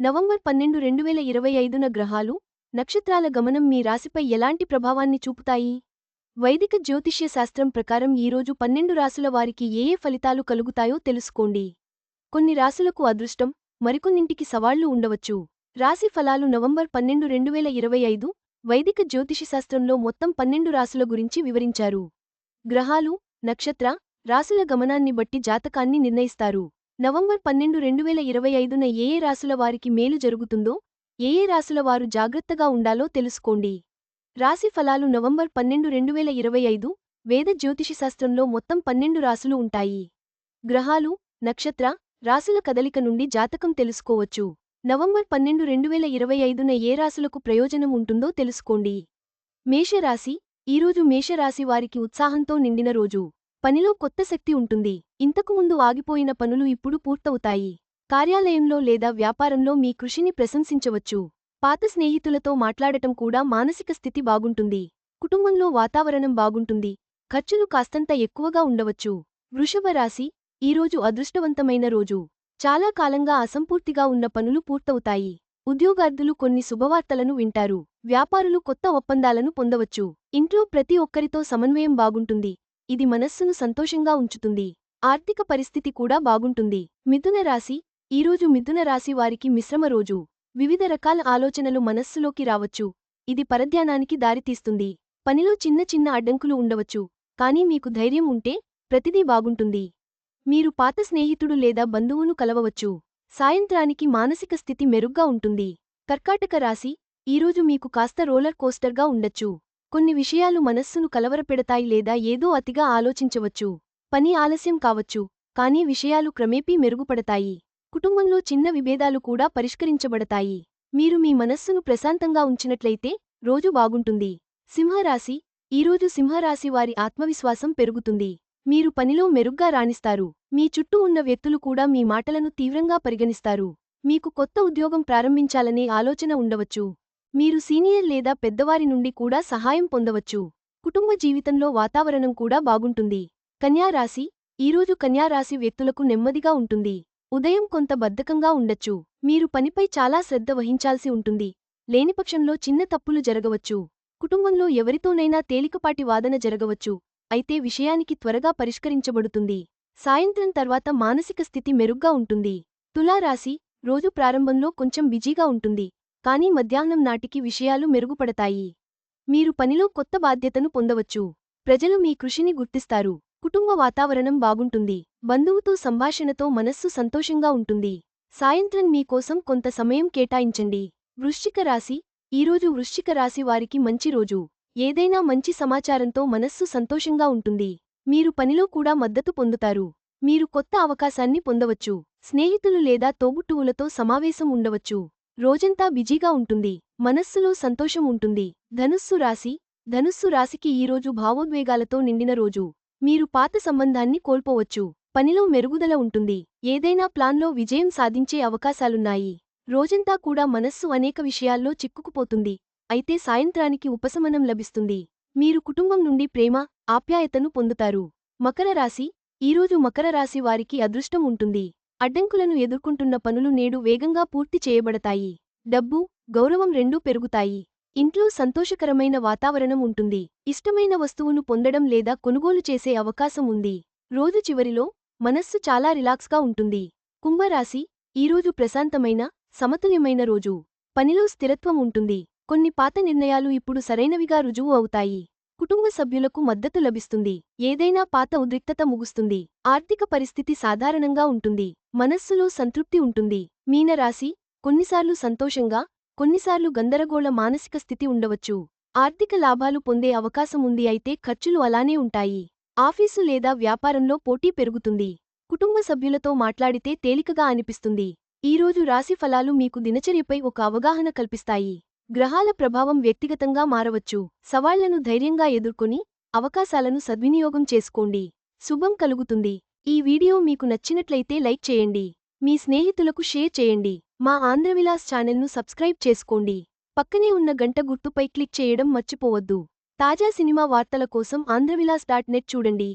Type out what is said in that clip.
November పన్నెండు రెండు వేల ఇరవై ఐదున గ్రహాలు నక్షత్రాల గమనం మీ రాశిపై ఎలాంటి ప్రభావాన్ని చూపుతాయి? వైదిక జ్యోతిష్య శాస్త్రం ప్రకారం ఈరోజు పన్నెండు రాసుల వారికి ఏ ఏ ఫలితాలు కలుగుతాయో తెలుసుకోండి. కొన్ని రాసులకు అదృష్టం మరికొన్నింటికి సవాళ్ళు ఉండవచ్చు. రాశి ఫలాలు నవంబర్ పన్నెండు రెండు వేల ఇరవై ఐదు వైదిక జ్యోతిషశాస్త్రంలో మొత్తం పన్నెండు రాసుల గురించి వివరించారు. గ్రహాలు నక్షత్ర రాసుల గమనాన్ని బట్టి జాతకాన్ని నిర్ణయిస్తారు. నవంబర్ పన్నెండు రెండు వేల ఇరవై ఐదున ఏ ఏ రాసుల వారికి మేలు జరుగుతుందో ఏ ఏ రాసుల వారు జాగ్రత్తగా ఉండాలో తెలుసుకోండి. రాశి ఫలాలు నవంబర్ పన్నెండు రెండు వేల ఇరవై ఐదు వేద జ్యోతిషశాస్త్రంలో మొత్తం పన్నెండు రాసులు ఉంటాయి. గ్రహాలు నక్షత్ర రాసుల కదలిక నుండి జాతకం తెలుసుకోవచ్చు. నవంబర్ పన్నెండు రెండు వేల ఇరవై ఐదున ఏ రాసులకు ప్రయోజనం ఉంటుందో తెలుసుకోండి. మేషరాశి ఈరోజు మేషరాశి వారికి ఉత్సాహంతో నిండిన రోజు. పనిలో కొత్త శక్తి ఉంటుంది. ఇంతకుముందు ఆగిపోయిన పనులు ఇప్పుడు పూర్తవుతాయి. కార్యాలయంలో లేదా వ్యాపారంలో మీ కృషిని ప్రశంసించవచ్చు. పాత స్నేహితులతో మాట్లాడటం కూడా మానసిక స్థితి బాగుంటుంది. కుటుంబంలో వాతావరణం బాగుంటుంది. ఖర్చులు కాస్తంత ఎక్కువగా ఉండవచ్చు. వృషభ రాశి ఈరోజు అదృష్టవంతమైన రోజు. చాలా కాలంగా అసంపూర్తిగా ఉన్న పనులు పూర్తవుతాయి. ఉద్యోగార్థులు కొన్ని శుభవార్తలను వింటారు. వ్యాపారులు కొత్త ఒప్పందాలను పొందవచ్చు. ఇంట్లో ప్రతి ఒక్కరితో సమన్వయం బాగుంటుంది. ఇది మనస్సును సంతోషంగా ఉంచుతుంది. ఆర్థిక పరిస్థితి కూడా బాగుంటుంది. మిథున రాశి ఈరోజు మిథున రాశి వారికి మిశ్రమ రోజు. వివిధ రకాల ఆలోచనలు మనస్సులోకి రావచ్చు. ఇది పరధ్యానానికి దారితీస్తుంది పనిలో చిన్న చిన్న అడ్డంకులు ఉండవచ్చు. కానీ మీకు ధైర్యం ఉంటే ప్రతిదీ బాగుంటుంది. మీరు పాత స్నేహితుడు లేదా బంధువును కలవవచ్చు. సాయంత్రానికి మానసిక స్థితి మెరుగ్గా ఉంటుంది. కర్కాటక రాశి ఈరోజు మీకు కాస్త రోలర్ కోస్టర్గా ఉండొచ్చు. కొన్ని విషయాలు మనస్సును కలవరపెడతాయి లేదా ఏదో అతిగా ఆలోచించవచ్చు పని ఆలస్యం కావచ్చు కానీ విషయాలు క్రమేపీ మెరుగుపడతాయి. కుటుంబంలో చిన్న విభేదాలు కూడా పరిష్కరించబడతాయి. మీరు మీ మనస్సును ప్రశాంతంగా ఉంచినట్లయితే రోజు బాగుంటుంది. సింహరాశి ఈరోజు సింహరాశి వారి ఆత్మవిశ్వాసం పెరుగుతుంది. మీరు పనిలో మెరుగ్గా రాణిస్తారు. మీ చుట్టూ ఉన్న వ్యక్తులు కూడా మీ మాటలను తీవ్రంగా పరిగణిస్తారు. మీకు కొత్త ఉద్యోగం ప్రారంభించాలనే ఆలోచన ఉండవచ్చు. మీరు సీనియర్ లేదా పెద్దవారి నుండి కూడా సహాయం పొందవచ్చు. కుటుంబ జీవితంలో వాతావరణం కూడా బాగుంటుంది. కన్యారాశి ఈరోజు కన్యారాశి వ్యక్తులకు నెమ్మదిగా ఉంటుంది. ఉదయం కొంత బద్ధకంగా ఉండొచ్చు. మీరు పనిపై చాలా శ్రద్ధ వహించాల్సి ఉంటుంది. లేనిపక్షంలో చిన్న తప్పులు జరగవచ్చు. కుటుంబంలో ఎవరితోనైనా తేలికపాటి వాదన జరగవచ్చు. అయితే విషయానికి త్వరగా పరిష్కరించబడుతుంది. సాయంత్రం తర్వాత మానసిక స్థితి మెరుగ్గా ఉంటుంది. తులారాశి రోజు ప్రారంభంలో కొంచెం బిజీగా ఉంటుంది. కానీ మధ్యాహ్నం నాటికి విషయాలు మెరుగుపడతాయి. మీరు పనిలో కొత్త బాధ్యతను పొందవచ్చు. ప్రజలు మీ కృషిని గుర్తిస్తారు. కుటుంబ వాతావరణం బాగుంటుంది. బంధువుతో సంభాషణతో మనస్సు సంతోషంగా ఉంటుంది. సాయంత్రం మీకోసం కొంత సమయం కేటాయించండి. వృశ్చిక రాశి. ఈరోజు వృశ్చిక రాశి వారికి మంచి రోజు. ఏదైనా మంచి సమాచారంతో మనస్సు సంతోషంగా ఉంటుంది. మీరు పనిలో కూడా మద్దతు పొందుతారు. మీరు కొత్త అవకాశాన్ని పొందవచ్చు. స్నేహితులు లేదా తోబుట్టువులతో సమావేశం ఉండవచ్చు. రోజంతా బిజీగా ఉంటుంది మనస్సులో సంతోషం ఉంటుంది. ధనుస్సు రాశి ధనుస్సు రాశికి ఈరోజు భావోద్వేగాలతో నిండిన రోజు. మీరు పాత సంబంధాన్ని కోల్పోవచ్చు పనిలో మెరుగుదల ఉంటుంది. ఏదైనా ప్లాన్లో విజయం సాధించే అవకాశాలున్నాయి. రోజంతా కూడా మనస్సు అనేక విషయాల్లో చిక్కుకుపోతుంది. అయితే సాయంత్రానికి ఉపశమనం లభిస్తుంది. మీరు కుటుంబం నుండి ప్రేమ ఆప్యాయతను పొందుతారు. మకర రాశి ఈరోజు మకర రాశి వారికి అదృష్టం ఉంటుంది. అడ్డంకులను ఎదుర్కొంటున్న పనులు నేడు వేగంగా పూర్తి చేయబడతాయి. డబ్బు గౌరవం రెండూ పెరుగుతాయి. ఇంట్లో సంతోషకరమైన వాతావరణం ఉంటుంది. ఇష్టమైన వస్తువును పొందడం లేదా కొనుగోలు చేసే అవకాశం ఉంది. రోజు చివరిలో మనస్సు చాలా రిలాక్స్గా ఉంటుంది. కుంభరాశి ఈరోజు ప్రశాంతమైన సమతుల్యమైన రోజు. పనిలో స్థిరత్వం ఉంటుంది. కొన్ని పాత నిర్ణయాలు ఇప్పుడు సరైనవిగా రుజువు అవుతాయి. కుటుంబ సభ్యులకు మద్దతు లభిస్తుంది. ఏదైనా పాత ఉద్రిక్తత ముగుస్తుంది. ఆర్థిక పరిస్థితి సాధారణంగా ఉంటుంది. మనస్సులో సంతృప్తి ఉంటుంది. మీనరాశి కొన్నిసార్లు సంతోషంగా కొన్నిసార్లు గందరగోళ మానసిక స్థితి ఉండవచ్చు. ఆర్థిక లాభాలు పొందే అవకాశం ఉంది అయితే ఖర్చులు అలానే ఉంటాయి. ఆఫీసు లేదా వ్యాపారంలో పోటీ పెరుగుతుంది. కుటుంబ సభ్యులతో మాట్లాడితే తేలికగా అనిపిస్తుంది. ఈరోజు రాశి ఫలాలు మీకు దినచర్యపై ఒక అవగాహన కల్పిస్తాయి. గ్రహాల ప్రభావం వ్యక్తిగతంగా మారవచ్చు. సవాళ్ళను ధైర్యంగా ఎదుర్కొని అవకాశాలను సద్వినియోగం చేసుకోండి. శుభం కలుగుతుంది. ఈ వీడియో మీకు నచ్చినట్లయితే లైక్ చేయండి. మీ స్నేహితులకు షేర్ చేయండి. మా ఆంధ్రవిలాస్ ఛానల్ను సబ్స్క్రైబ్ చేసుకోండి. పక్కనే ఉన్న గంట గుర్తుపై క్లిక్ చేయడం మర్చిపోవద్దు. తాజా సినిమా వార్తల కోసం ఆంధ్రవిలాస్ డాట్ నెట్ చూడండి.